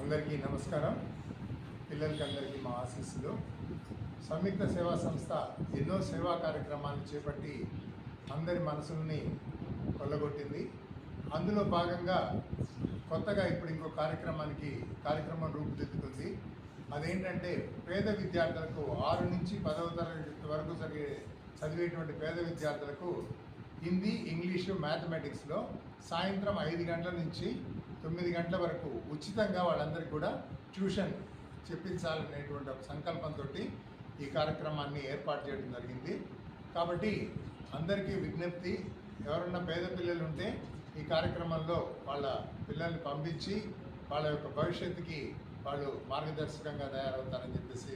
అందరికీ నమస్కారం. పిల్లలకి అందరికీ మా ఆశీస్సులు. సంయుక్త సేవా సంస్థ ఎన్నో సేవా కార్యక్రమాలు చేపట్టి అందరి మనసుల్ని కొల్లగొట్టింది. అందులో భాగంగా కొత్తగా ఇప్పుడు ఇంకో కార్యక్రమానికి కార్యక్రమం రూపుదిద్దుకుంది. అదేంటంటే పేద విద్యార్థులకు ఆరు నుంచి పదవ తరగతి వరకు చదివే చదివేటువంటి పేద విద్యార్థులకు హిందీ ఇంగ్లీషు మ్యాథమెటిక్స్లో సాయంత్రం ఐదు గంటల నుంచి తొమ్మిది గంటల వరకు ఉచితంగా వాళ్ళందరికీ కూడా ట్యూషన్ చెప్పించాలనేటువంటి ఒక సంకల్పంతో ఈ కార్యక్రమాన్ని ఏర్పాటు చేయడం జరిగింది. కాబట్టి అందరికీ విజ్ఞప్తి ఎవరన్నా పేద పిల్లలు ఉంటే ఈ కార్యక్రమంలో వాళ్ళ పిల్లల్ని పంపించి వాళ్ళ యొక్క భవిష్యత్తుకి వాళ్ళు మార్గదర్శకంగా తయారవుతారని చెప్పేసి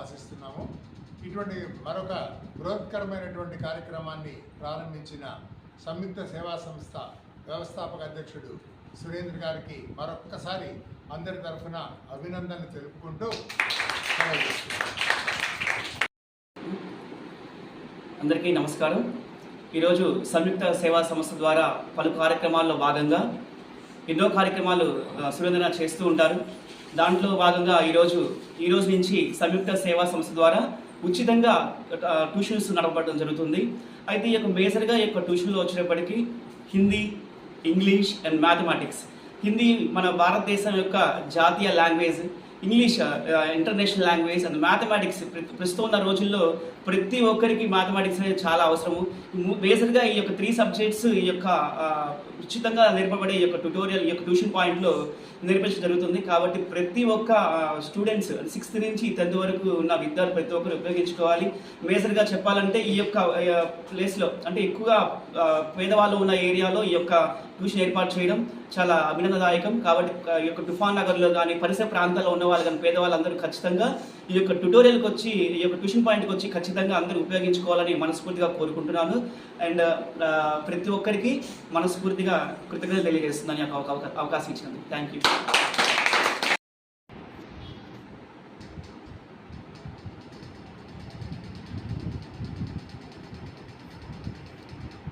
ఆశిస్తున్నాము. ఇటువంటి మరొక బృహత్కరమైనటువంటి కార్యక్రమాన్ని ప్రారంభించిన సంయుక్త సేవా సంస్థ వ్యవస్థాపక అధ్యక్షుడు సురేంద్ర గారికి మరొక్కసారి అందరి తరఫున అభినందనలు తెలుపుకుంటూ అందరికీ నమస్కారం. ఈరోజు సంయుక్త సేవా సంస్థ ద్వారా పలు కార్యక్రమాల్లో భాగంగా ఎన్నో కార్యక్రమాలు సురేంద్ర చేస్తూ ఉంటారు. దాంట్లో భాగంగా ఈరోజు ఈ రోజు నుంచి సంయుక్త సేవా సంస్థ ద్వారా ఉచితంగా ట్యూషన్స్ నడపడం జరుగుతుంది. అయితే ఈ యొక్క మేజర్గా ఈ యొక్క ట్యూషన్లో వచ్చేటప్పటికి Hindi English and mathematics. Hindi మన భారతదేశం యొక్క జాతీయ language English international language and mathematics ప్రస్తుతం ఉన్న రోజుల్లో ప్రతి ఒక్కరికి మ్యాథమెటిక్స్ అనేది చాలా అవసరము. బేసిక్గా ఈ యొక్క త్రీ సబ్జెక్ట్స్ ఈ యొక్క ఉచితంగా నేర్పబడే ఈ యొక్క ట్యూటోరియల్ ఈ యొక్క ట్యూషన్ పాయింట్లో నేర్పించడం జరుగుతుంది. కాబట్టి ప్రతి ఒక్క స్టూడెంట్స్ సిక్స్త్ నుంచి టెన్త్ వరకు ఉన్న విద్యార్థులు ప్రతి ఒక్కరు ఉపయోగించుకోవాలి. మేజర్గా చెప్పాలంటే ఈ యొక్క ప్లేస్లో అంటే ఎక్కువగా పేదవాళ్ళు ఉన్న ఏరియాలో ఈ యొక్క ట్యూషన్ ఏర్పాటు చేయడం చాలా అభినందదాయకం కాబట్టి ఆ, ఈ యొక్క తుఫాన్ నగర్లో కానీ పరిసర ప్రాంతాల్లో ఉన్న వాళ్ళు కానీ పేదవాళ్ళందరూ ఖచ్చితంగా ఈ యొక్క ట్యుటోరియల్కి వచ్చి ఈ యొక్క ట్యూషన్ పాయింట్కి వచ్చి ఖచ్చితంగా అందరూ ఉపయోగించుకోవాలని మనస్ఫూర్తిగా కోరుకుంటున్నాను. అండ్ ప్రతి ఒక్కరికి మనస్ఫూర్తిగా కృతజ్ఞతలు తెలియజేస్తుందని నాకు అవకా- అవకాశం ఇచ్చినందుకు. Thank you